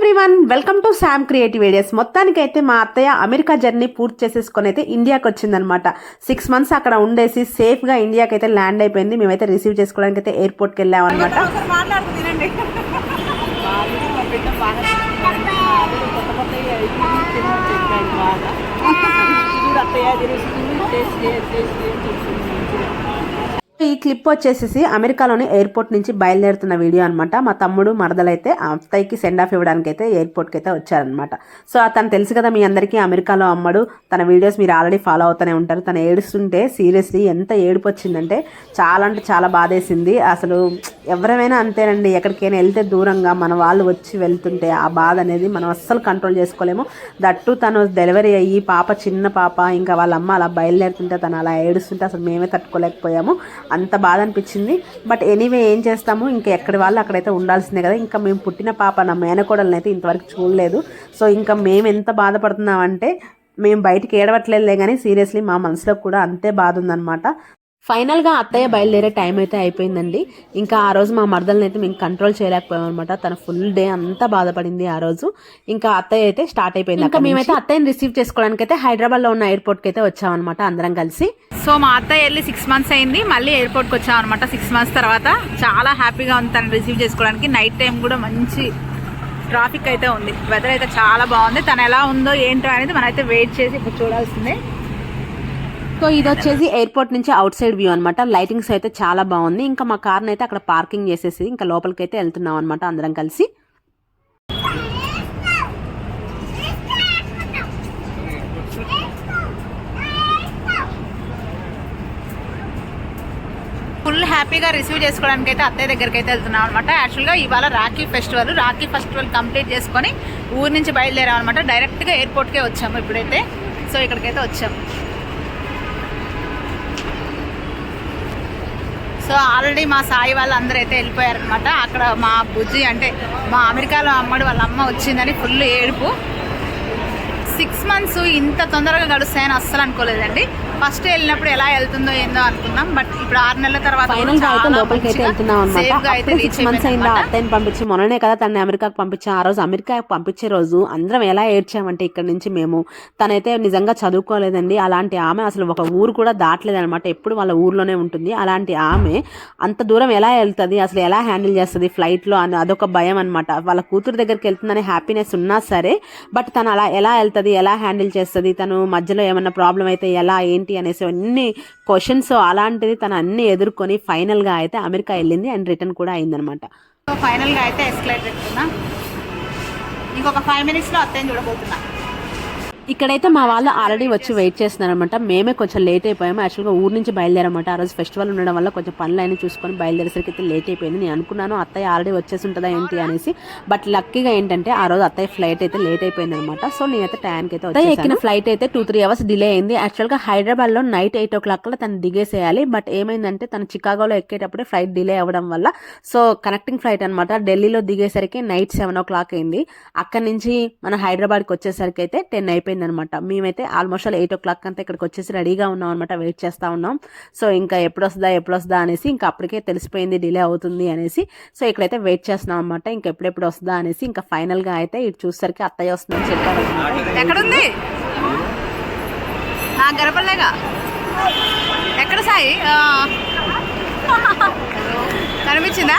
Everyone welcome to Sam creative ideas మొత్తానికైతే మా అత్తయ్య అమెరికా జర్నీ పూర్తి చేసేసుకొని అయితే ఇండియాకి వచ్చిందనమాట సిక్స్ మంత్స్ అక్కడ ఉండేసి సేఫ్గా ఇండియాకి అయితే ల్యాండ్ అయిపోయింది. మేమైతే రిసీవ్ చేసుకోవడానికి అయితే ఎయిర్పోర్ట్కి వెళ్ళామన్నమాట అనమాట చూడు అత్తయ్య ఈ క్లిప్ వచ్చేసి అమెరికాలోని ఎయిర్పోర్ట్ నుంచి బయలుదేరుతున్న వీడియో అనమాట మా తమ్ముడు మరదలైతే అత్తయ్యకి సెండ్ ఆఫ్ ఇవ్వడానికి అయితే ఎయిర్పోర్ట్కి అయితే వచ్చారనమాట సో తను తెలుసు కదా మీ అందరికీ అమెరికాలో అమ్మడు. తన వీడియోస్ మీరు ఆల్రెడీ ఫాలో అవుతూనే ఉంటారు. తను ఏడుస్తుంటే సీరియస్లీ ఎంత ఏడుపు వచ్చిందంటే చాలా అంటే చాలా బాధేసింది. అసలు ఎవరైనా అంతేనండి ఎక్కడికైనా వెళ్తే దూరంగా మన వాళ్ళు వచ్చి వెళ్తుంటే ఆ బాధ అనేది మనం అస్సలు కంట్రోల్ చేసుకోలేము. దట్టు తను డెలివరీ అయ్యి పాప చిన్న పాప ఇంకా వాళ్ళ అమ్మ అలా బయలుదేరుతుంటే తను అలా ఏడుస్తుంటే అసలు మేమే తట్టుకోలేకపోయాము. అంత బాధ అనిపించింది. బట్ ఎనీవే ఏం చేస్తాము? ఇంకా ఎక్కడి వాళ్ళు అక్కడైతే ఉండాల్సిందే కదా. ఇంకా మేము పుట్టిన పాప నా మేనకోడలని అయితే ఇంతవరకు చూడలేదు. సో ఇంకా మేము ఎంత బాధపడుతున్నామంటే మేము బయటికి ఏడవట్లేదులే కానీ సీరియస్లీ మా మనసులో కూడా అంతే బాధ ఉందన్నమాట. ఫైనల్గా అత్తయ్య బయలుదేరే టైం అయితే అయిపోయిందండి. ఇంకా ఆ రోజు మా మరదల్ని అయితే మేము కంట్రోల్ చేయలేకపోయాం అనమాట తన ఫుల్ డే అంతా బాధపడింది ఆ రోజు. ఇంకా అత్తయ్య అయితే స్టార్ట్ అయిపోయింది ఇంకా మేమైతే అత్తయ్యని రిసీవ్ చేసుకోవడానికి అయితే హైదరాబాద్లో ఉన్న ఎయిర్పోర్ట్కి అయితే వచ్చామన్నమాట అందరం కలిసి. సో మా అత్తయ్య వెళ్ళి సిక్స్ మంత్స్ అయింది. మళ్ళీ ఎయిర్పోర్ట్కి వచ్చాం అనమాట సిక్స్ మంత్స్ తర్వాత. చాలా హ్యాపీగా ఉంది తను రిసీవ్ చేసుకోవడానికి. నైట్ టైం కూడా మంచి ట్రాఫిక్ అయితే ఉంది. వెదర్ అయితే చాలా బాగుంది. తను ఎలా ఉందో ఏంటో అనేది మనమైతే వెయిట్ చేసి ఇప్పుడు చూడాల్సిందే. సో ఇది వచ్చేసి ఎయిర్పోర్ట్ నుంచి అవుట్ సైడ్ వ్యూ అనమాట లైటింగ్స్ అయితే చాలా బాగుంది. ఇంకా మా కార్ని అయితే అక్కడ పార్కింగ్ చేసేసి ఇంకా లోపలికి అయితే వెళ్తున్నాం అనమాట అందరం కలిసి. ఫుల్ హ్యాపీగా రిసీవ్ చేసుకోవడానికి అయితే అత్తయ్య దగ్గరికి అయితే వెళ్తున్నాం అనమాట యాక్చువల్గా ఇవాళ Rakhi festival Rakhi festival complete చేసుకొని ఊరి నుంచి బయలుదేరాం అనమాట డైరెక్ట్గా ఎయిర్పోర్ట్కే వచ్చాము ఇప్పుడైతే. సో ఇక్కడికైతే వచ్చాము. సో ఆల్రెడీ మా సాయి వాళ్ళు అందరూ అయితే వెళ్ళిపోయారనమాట అక్కడ మా బుజ్జి అంటే మా అమెరికాలో అమ్మడు వాళ్ళ అమ్మ వచ్చిందని ఫుల్ ఏడుపు. సిక్స్ మంత్స్ ఇంత తొందరగా గడుస్తాయని అస్సలు అనుకోలేదండి. ఫస్ట్ వెళ్ళినప్పుడు ఎలా వెళ్తుందో ఏందో అనుకున్నాం బట్ ఇప్పుడు ఆరు నెలల తర్వాత ఫైనల్గా అయితే చాలా లోపలికి అయితే వెళ్తున్నాం అనమాట సిక్స్ మంత్స్ అయిందా. అత్తయ్యని పంపించి మొన్ననే కదా తనని అమెరికాకి పంపించాం. ఆ రోజు అమెరికాకి పంపించే రోజు అందరం ఎలా ఏడ్చామంటే ఇక్కడ నుంచి మేము. తనైతే నిజంగా చదువుకోలేదండి. అలాంటి ఆమె అసలు ఒక ఊరు కూడా దాటలేదన్నమాట. ఎప్పుడు వాళ్ళ ఊర్లోనే ఉంటుంది. అలాంటి ఆమె అంత దూరం ఎలా వెళ్తుంది? అసలు ఎలా హ్యాండిల్ చేస్తుంది ఫ్లైట్లో అని అదొక భయం అనమాట వాళ్ళ కూతురు దగ్గరికి వెళ్తుందనే హ్యాపీనెస్ ఉన్నా సరే బట్ తను అలా ఎలా వెళ్తుంది? ఎలా హ్యాండిల్ చేస్తుంది? తను మధ్యలో ఏమన్నా ప్రాబ్లం అయితే ఎలా? ఏంటి? అనేసి అన్ని క్వశ్చన్స్ అలాంటిది తను అన్ని ఎదుర్కొని ఫైనల్గా అయితే అమెరికా వెళ్ళింది అండ్ రిటర్న్ కూడా అయిందనమాట సో ఫైనల్గా అయితే ఎస్కలేట్ పెట్టుకున్నా ఇంకొక ఫైవ్ మినిట్స్లో అత్తయ్య చూడబోతున్నా. ఇక్కడైతే మా వాళ్ళు ఆల్రెడీ వచ్చి వెయిట్ చేస్తున్నారనమాట మేమే కొంచెం లేట్ అయిపోయాము. యాక్చువల్గా ఊరు నుంచి బయలుదేరమాట ఆ రోజు ఫెస్టివల్ ఉండడం వల్ల కొంచెం పనులు అయినా చూసుకొని బయలుదేరేసరికి అయితే లేట్ అయిపోయింది. నేను అనుకున్నాను అత్తయ్య ఆల్రెడీ వచ్చేసి ఉంటుందా ఏంటి అనేసి. బట్ లక్కీగా ఏంటంటే ఆ రోజు అత్తయ్య ఫ్లైట్ అయితే లేట్ అయిపోయింది అనమాట సో నేనైతే టైంకి అయితే వచ్చి ఎక్కిన ఫ్లైట్ అయితే టూ త్రీ అవర్స్ డిలే అయింది. యాక్చువల్గా హైదరాబాద్లో నైట్ ఎయిట్ ఓ క్లాక్ తను దిగేసేయాలి. బట్ ఏమైందంటే తను చికాగోలో ఎక్కేటప్పుడే ఫ్లైట్ డిలే అవ్వడం వల్ల. సో కనెక్టింగ్ ఫ్లైట్ అనమాట ఢిల్లీలో దిగేసరికి నైట్ సెవెన్ ఓ క్లాక్ అయింది. అక్కడ నుంచి మన హైదరాబాద్కి వచ్చేసరికి అయితే టెన్ అయిపోయింది. అనమాట మేమైతే almost all eight o'clock అంతా ఇక్కడికి వచ్చేసి రెడీగా ఉన్నాం అనమాట వెయిట్ చేస్తూ ఉన్నాం. సో ఇంకా ఎప్పుడు వస్తుందా ఎప్పుడు వస్తుందా అనేసి ఇంకా అప్పటికే తెలిసిపోయింది డిలే అవుతుంది అనేసి. సో ఇక్కడైతే వెయిట్ చేస్తున్నాం అనమాట ఇంకా ఎప్పుడెప్పుడు వస్తుందా అనేసి ఇంకా ఫైనల్గా అయితే ఇటు చూసేసరికి అత్తయ్య వస్తుందని చెప్పారు ఎక్కడుంది? ఎక్కడ సాయి? కనిపించిందా?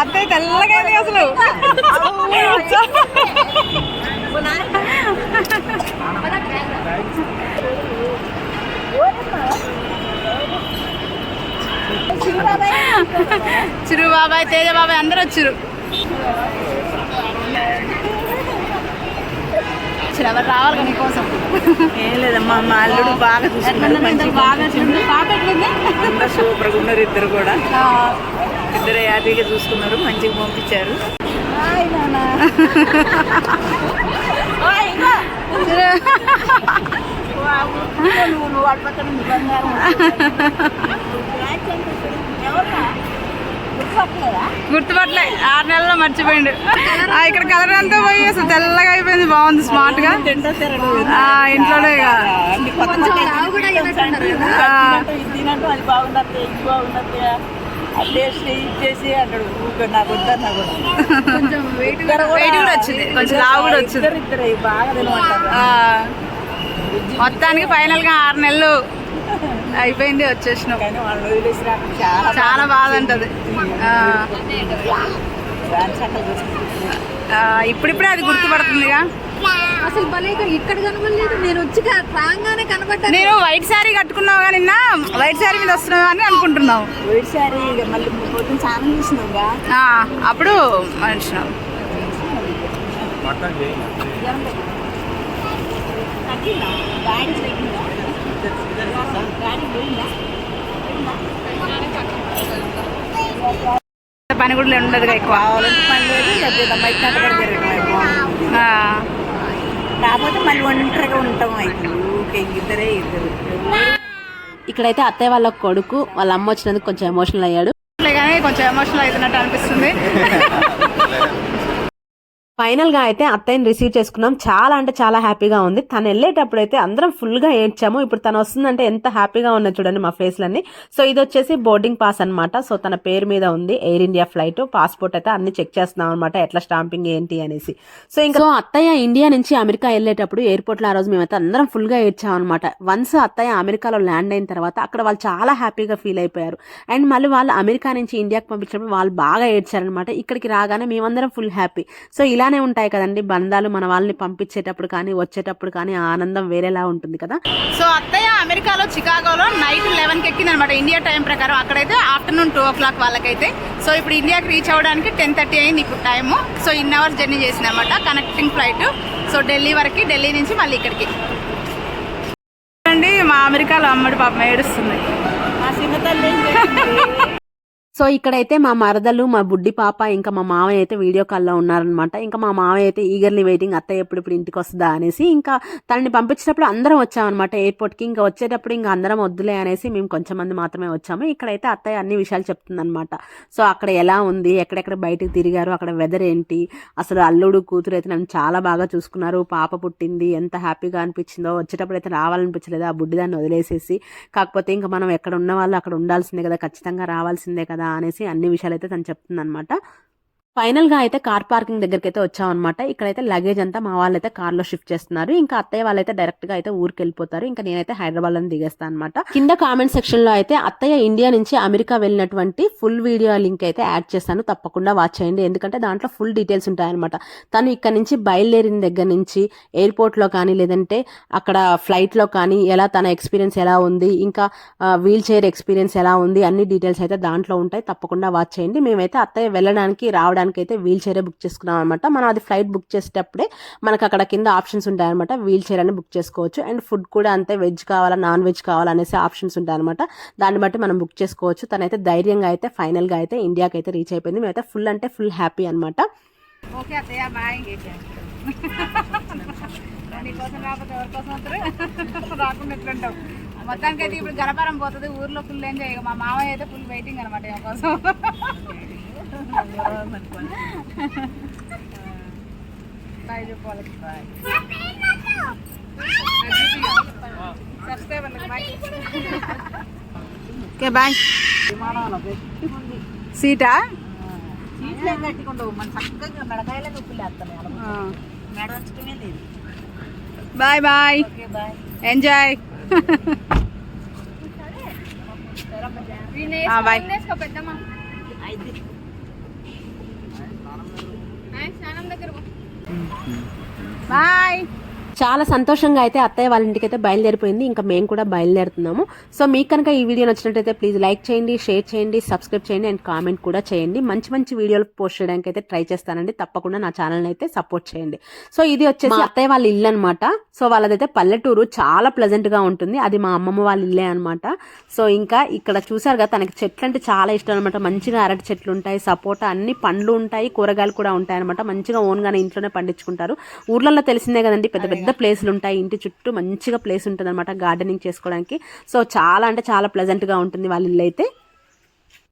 అత్తయ్య తెల్లగా అసలు. చిరు బాబాయ్ తేజ బాబాయ్ అందరూ వచ్చారు. వచ్చారు ఎవరు రావాలి కదా నీకోసం? ఏం లేదమ్మా మా అల్లుడు బాగా చూసుకున్నాడు బాగా పాప ఎట్లుంది సూపర్గా ఉన్నారు ఇద్దరు కూడా. ఇద్దరు హ్యాపీగా చూసుకున్నారు మంచిగా పంపించారు. గుర్తుపట్టలే ఆరు నెలల్లో మర్చిపోయిండు. ఆ, ఇక్కడ కలర్ అంతా పోయి అసలు తెల్లగా అయిపోయింది బాగుంది స్మార్ట్గా. ఇంట్లోనే ఇక. ఇచ్చేసి అంటాడు ఊరికే నాకు వద్దన్నా కూడా. వెయిట్ కూడా వచ్చింది. కొంచెం లావు కూడా వచ్చింది. ఇద్దరు ఇద్దరు బాగా తినమంటారు. ఆ, మొత్తానికి ఫైనల్గా ఆరు నెలలు అయిపోయింది వచ్చేసినాం. కానీ వదిలేసి చాలా చాలా బాధ ఉంటది. ఆ, దాని చక్కగా చూసుకుంటారు ఆ, ఇప్పుడిప్పుడే అది గుర్తుపడుతుందిగా. అసలు భలేగా ఇక్కడ కనబడలేదు. నేను వచ్చి రాగానే కనబడ్డా నేను వైట్ శారీ కట్టుకున్నావు నిన్న వైట్ శారీ మీద వస్తున్నావు అని అనుకుంటున్నావు. ఒకసారి ఇక మళ్ళీ స్నానం అప్పుడు మనిషినావు పని కూడా ఉండదు ఎక్కువ. పని లేదు లేకపోతే బయట కూడా కాకపోతే మళ్ళీ ఒంటరిగా ఉంటాం అయితే. ఇద్దరే ఇద్దరు. ఇక్కడైతే అత్తయ్య వాళ్ళ కొడుకు వాళ్ళ అమ్మ వచ్చినందుకు కొంచెం ఎమోషనల్ అయ్యాడు. కానీ కొంచెం ఎమోషనల్ అవుతున్నట్టు అనిపిస్తుంది. ఫైనల్గా అయితే అత్తయ్యని రిసీవ్ చేసుకున్నాం. చాలా అంటే చాలా హ్యాపీగా ఉంది. తను వెళ్ళేటప్పుడు అయితే అందరం ఫుల్గా ఏడ్చాము. ఇప్పుడు తను వస్తుందంటే ఎంత హ్యాపీగా ఉన్నాయి చూడండి మా ఫేస్లన్నీ. సో ఇది వచ్చేసి బోర్డింగ్ పాస్ అనమాట సో తన పేరు మీద ఉంది. Air India flight. పాస్పోర్ట్ అయితే అన్ని చెక్ చేస్తున్నాం అనమాట ఎట్లా స్టాంపింగ్ ఏంటి అనేసి. సో ఇంకా అత్తయ్య ఇండియా నుంచి అమెరికా వెళ్ళేటప్పుడు ఎయిర్పోర్ట్లో ఆ రోజు మేమైతే అందరం ఫుల్గా ఏడ్చాం అనమాట వన్స్ అత్తయ్య అమెరికాలో ల్యాండ్ అయిన తర్వాత అక్కడ వాళ్ళు చాలా హ్యాపీగా ఫీల్ అయిపోయారు. అండ్ మళ్ళీ వాళ్ళు అమెరికా నుంచి ఇండియాకి పంపించినప్పుడు వాళ్ళు బాగా ఏడ్చారనమాట ఇక్కడికి రాగానే మేమందరం ఫుల్ హ్యాపీ. సో ఇలా ఇలానే ఉంటాయి కదండి. బంధాలు మన వాళ్ళని పంపించేటప్పుడు కానీ వచ్చేటప్పుడు కానీ ఆనందం వేరేలా ఉంటుంది కదా. సో అత్తయ్య అమెరికాలో చికాగోలో నైట్ లెవెన్కి ఎక్కింది అనమాట ఇండియా టైం ప్రకారం. అక్కడైతే ఆఫ్టర్నూన్ టూ ఓ క్లాక్ వాళ్ళకైతే. సో ఇప్పుడు ఇండియాకి రీచ్ అవ్వడానికి టెన్ థర్టీ అయింది ఇప్పుడు time so in hours journey చేసింది అనమాట కనెక్టింగ్ ఫ్లైట్ సో ఢిల్లీ వరకు ఢిల్లీ నుంచి మళ్ళీ ఇక్కడికి. చూడండి మా అమెరికాలో అమ్మడి పాపం ఏడుస్తుంది. సో ఇక్కడైతే మా మరదలు మా బుడ్డి పాప ఇంకా మా మామయ్య అయితే వీడియో కాల్లో ఉన్నారనమాట ఇంకా మా మామయ్య అయితే ఈగర్లీ వెయిటింగ్ అత్తయ్య ఎప్పుడు ఇప్పుడు ఇంటికి వస్తుందా? అనేసి ఇంకా తనని పంపించినప్పుడు అందరం వచ్చామన్నమాట ఎయిర్పోర్ట్కి ఇంకా వచ్చేటప్పుడు ఇంకా అందరం వద్దులే అనేసి మేము కొంచెం మంది మాత్రమే వచ్చాము. ఇక్కడైతే అత్తయ్య అన్ని విషయాలు చెప్తుందనమాట సో అక్కడ ఎలా ఉంది? ఎక్కడెక్కడ బయటకు తిరిగారు? అక్కడ వెదర్ ఏంటి? అసలు అల్లుడు కూతురు అయితే నన్ను చాలా బాగా చూసుకున్నారు. పాప పుట్టింది. ఎంత హ్యాపీగా అనిపించిందో. వచ్చేటప్పుడు అయితే రావాలనిపించలేదు. ఆ బుడ్డి దాన్ని వదిలేసేసి. కాకపోతే ఇంకా మనం ఎక్కడ ఉన్న వాళ్ళు అక్కడ ఉండాల్సిందే కదా. ఖచ్చితంగా రావాల్సిందే కదా. అనేసి అన్ని విషయాలు అయితే తను చెప్తుందనమాట ఫైనల్గా అయితే కార్ పార్కింగ్ దగ్గరికి అయితే వచ్చామన్నమాట. ఇక్కడైతే లగేజ్ అంతా మా వాళ్ళు అయితే కార్లో షిఫ్ట్ చేస్తున్నారు. ఇంకా అత్తయ్య వాళ్ళైతే డైరెక్ట్గా అయితే ఊరికి వెళ్ళిపోతారు ఇంకా నేనైతే హైదరాబాద్లో దిగేస్తాను అనమాట కింద కామెంట్ సెక్షన్లో అయితే అత్తయ్య ఇండియా నుంచి అమెరికా వెళ్ళినటువంటి ఫుల్ వీడియో లింక్ అయితే యాడ్ చేస్తాను. తప్పకుండా వాచ్ చేయండి. ఎందుకంటే దాంట్లో ఫుల్ డీటెయిల్స్ ఉంటాయన్నమాట. తను ఇక్కడ నుంచి బయలుదేరిన దగ్గర నుంచి ఎయిర్పోర్ట్లో కానీ లేదంటే అక్కడ ఫ్లైట్లో కానీ ఎలా తన ఎక్స్పీరియన్స్ ఎలా ఉంది ఇంకా వీల్ చైర్ ఎక్స్పీరియన్స్ ఎలా ఉంది అన్ని డీటెయిల్స్ అయితే దాంట్లో ఉంటాయి. తప్పకుండా వాచ్ చేయండి. మేమైతే అత్తయ్య వెళ్ళడానికి రావడానికి అయితే వీల్ చైరే బుక్ చేసుకున్నాం అనమాట మనం అది ఫ్లైట్ బుక్ చేసేటప్పుడే మనకు అక్కడ కింద ఆప్షన్స్ ఉంటాయన్నమాట. వీల్ చైర్ అని బుక్ చేసుకోవచ్చు. అండ్ ఫుడ్ కూడా అంతే వెజ్ కావాలా నాన్ వెజ్ కావాలా అనేసి ఆప్షన్స్ ఉంటాయన్నమాట. దాన్ని బట్టి మనం బుక్ చేసుకోవచ్చు. తనైతే ధైర్యంగా అయితే ఫైనల్గా అయితే ఇండియాకి అయితే రీచ్ అయిపోయింది. మేమైతే ఫుల్ అంటే ఫుల్ హ్యాపీ అనమాట ఓకే అత్తయ్య బాయ్. నీకోసం రాకపోతే వస్తారు? రాకుండా ఎట్లుంటావు? మొత్తానికి అయితే ఇప్పుడు గణపరం పోతుంది ఊర్లో ఫుల్ ఎంజాయ్ మా మామయ్య అయితే ఫుల్ వెయిటింగ్ అనమాట ఈమె కోసం. బాయ్ చెప్పు వాళ్ళకి సబ్స్క్రైబర్లకు బాయ్ ఓకే బాయ్ సీటా? సీట్లు ఏం కట్టుకుంటావు? మన చక్కగా మెడకాయలే నొప్పులు వేస్తాను మెడ. Bye bye enjoy bye. Bye. చాలా సంతోషంగా అయితే అత్తయ్య వాళ్ళ ఇంటికి అయితే బయలుదేరిపోయింది. ఇంకా మేము కూడా బయలుదేరుతున్నాము. సో మీకు కనుక ఈ వీడియో నచ్చినట్టయితే ప్లీజ్ లైక్ చేయండి షేర్ చేయండి సబ్స్క్రైబ్ చేయండి అండ్ కామెంట్ కూడా చేయండి. మంచి మంచి వీడియోలు పోస్ట్ చేయడానికి అయితే ట్రై చేస్తానండి. తప్పకుండా నా ఛానల్ని అయితే సపోర్ట్ చేయండి. సో ఇది వచ్చేసి అత్తయ్య వాళ్ళ ఇల్లు అనమాట సో వాళ్ళదైతే పల్లెటూరు చాలా ప్లెజెంట్గా ఉంటుంది. అది మా అమ్మమ్మ వాళ్ళ ఇల్లే అనమాట సో ఇంకా ఇక్కడ చూసారు కదా తనకి చెట్లు అంటే చాలా ఇష్టం అనమాట మంచిగా అరటి చెట్లు ఉంటాయి సపోటా అన్ని పండ్లు ఉంటాయి కూరగాయలు కూడా ఉంటాయి అనమాట మంచిగా ఓన్ గానే ఇంట్లోనే పండించుకుంటారు. ఊర్లలో తెలిసిందే కదండి పెద్ద పెద్ద ప్లేసులు ఉంటాయి. ఇంటి చుట్టూ మంచిగా ప్లేస్ ఉంటుంది అనమాట గార్డెనింగ్ చేసుకోవడానికి. సో చాలా అంటే చాలా ప్లెజెంట్గా ఉంటుంది వాళ్ళ ఇల్లు అయితే.